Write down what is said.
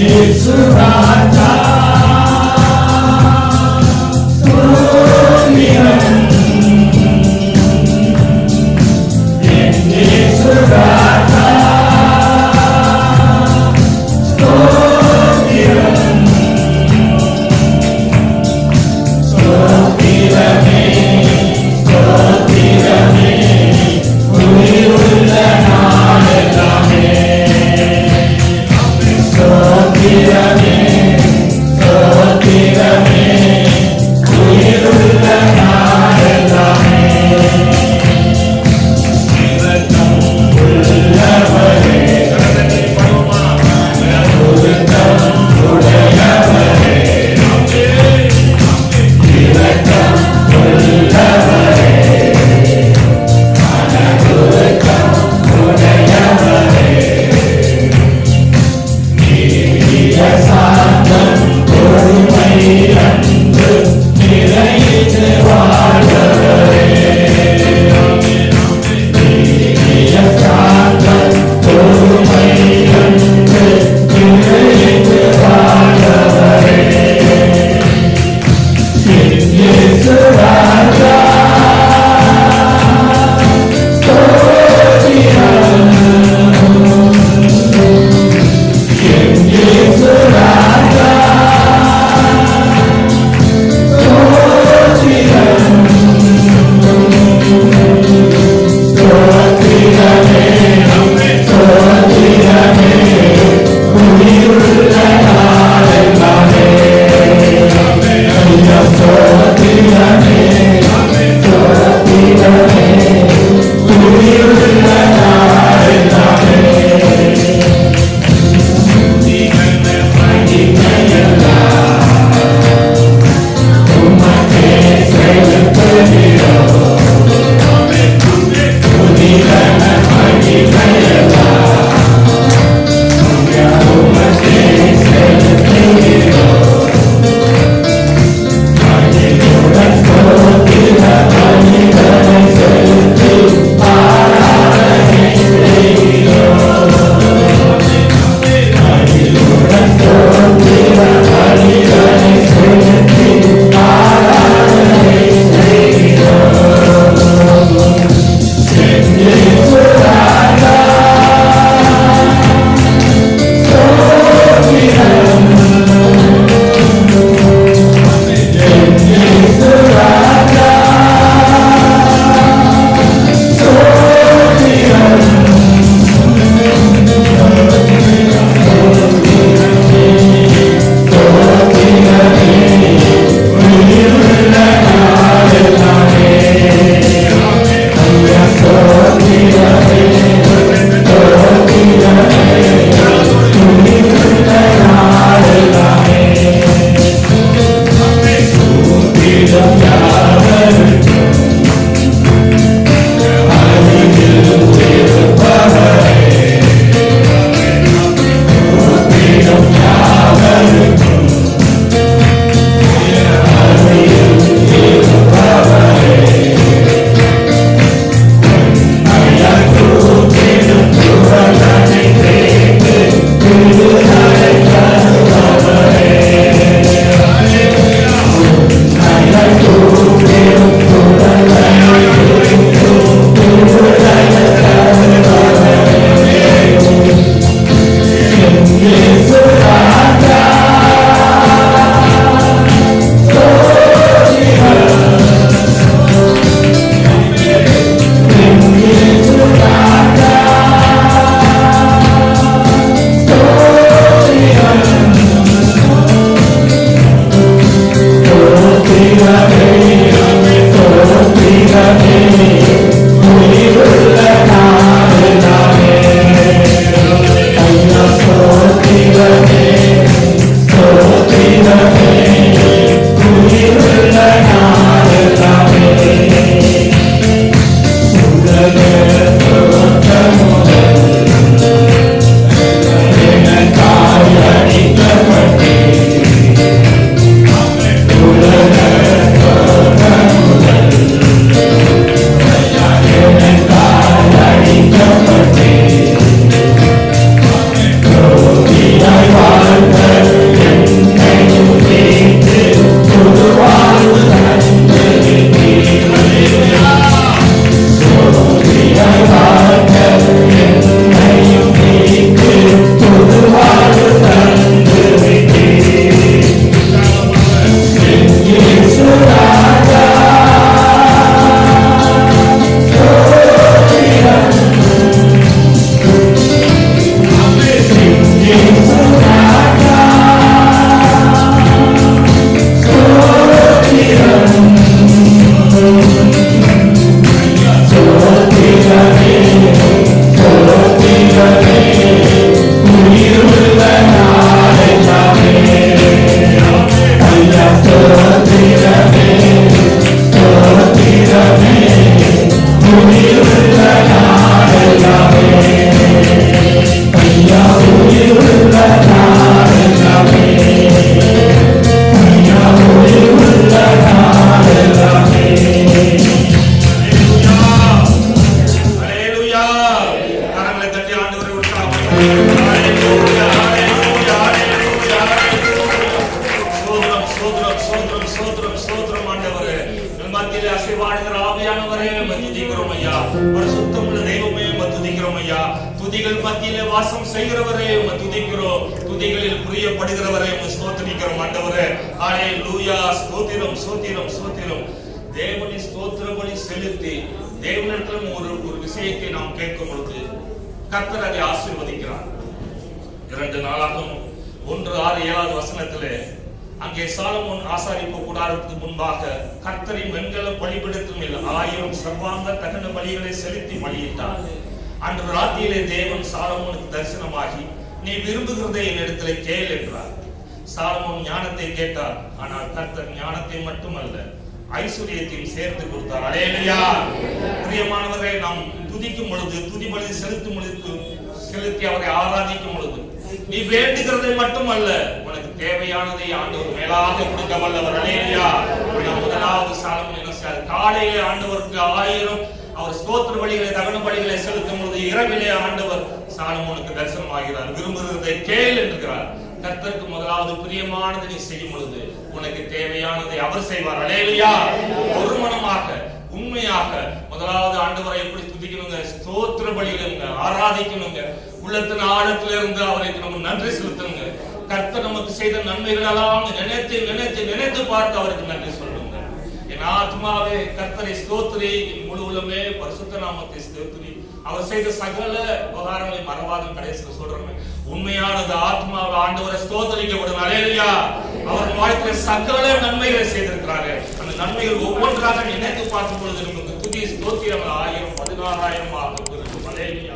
இயேசு ஒரு சுத்தம் உள்ள துதிக்கிறோம் ஐயா. துதிகள் மத்தியிலே வாசம் செய்கிறவரே உங்க துதிக்கிறோம். துதிகளில் புரியப்படுகிறவரே உங்க ஸ்தோத்திரிக்கிறோம் ஆண்டவரே. ஆலே லூயா ஸ்தோத்திரம் ஸ்தோத்திரம் ஸ்தோத்திரம். தேவனை ஸ்தோத்திரபடி செலுத்தி தேவனிடத்திலும் ஒரு ஒரு விஷயத்தை நாம் கேட்கும் பொழுது கர்த்தர் அதை ஆசீர்வதிக்கிறார். இரண்டு நாளாகவும் ஒன்று ஆறு ஏழாவது வசனத்திலே அங்கே சாலமோன் ஆசாரிப்பு கூடாரத்துக்கு முன்பாக கர்த்தரின் வெண்கல பலிபிடத்தும் இல்லை ஆயிரம் சர்வாங்க தகன பலிகளை செலுத்தி பலியிட்டார் அன்று ராத்திரியிலே தேவன் சாலமோனுக்கு தரிசனமாகி நீ விரும்புகிறதை என்னிடத்திலே கேள் என்றார். சாலமோன் ஞானத்தை கேட்டார். ஆனால் கர்த்தர் ஞானத்தை மட்டுமல்ல ஐஸ்வர்யத்தையும் சேர்த்து கொடுத்தார். அலேலியா பிரியமானவரை நாம் துதிக்கும் பொழுது துதி பலி செலுத்தும் பொழுது செலுத்தி அவரை ஆராதிக்கும் பொழுது நீ வேண்டுகிறதை மட்டுமல்ல உனக்கு தேவையானதை ஆண்டவர் மேலாக கொடுக்க வல்லவர். அலேலியா. முதலாவது சாலம் என்ன செய்தார்? காலையிலே ஆண்டவருக்கு ஆயிரம் அவர் ஸ்தோத்திர வழிகளை தகன வழிகளை செலுத்தும் பொழுது இரவிலே ஆண்டவர் சாலமோனுக்கு தரிசனம் ஆகிறார் விரும்புகிறதை கேள் என்கிறார். கர்த்தருக்கு முதலாவது பிரியமானதை நீ செய்யும் பொழுது உனக்கு தேவையானதை அவர் செய்வார். அலேலியா. ஒரு மனமாக உண்மையாக முதலாவது ஆண்டவரை எப்படி துதிக்கணுங்க ஸ்தோத்திர பலிகளுங்க ஆராதிக்கணுங்க. உள்ளத்தின் ஆழத்துல இருந்து அவருக்கு நம்ம நன்றி செலுத்தணுங்க. கர்த்தர் நமக்கு செய்த நன்மைகளெல்லாம் நினைத்து நினைத்து நினைத்து பார்த்து அவருக்கு நன்றி சொல்லணுங்க. என் ஆத்மாவே கர்த்தரை ஸ்தோத்திரி என் முழு உள்ளமே பரிசுத்த நாமத்தை ஸ்தோத்திரி. அவர் செய்த சகல உபகாரங்களை மறவாதம் கடைசியில் சொல்றேன் உண்மையானது ஆத்மாவை ஆண்டவரை ஸ்தோத்தரிக்கப்படும் அலேலியா அவர் வாழ்க்கையில சகல நன்மைகளை செய்திருக்கிறாரு. அந்த நன்மைகள் ஒவ்வொன்றாக நினைத்து பார்க்கும் பொழுது நமக்கு துதி ஸ்தோத்திரம் ஆயிரம். предлагаем вам удовлетворение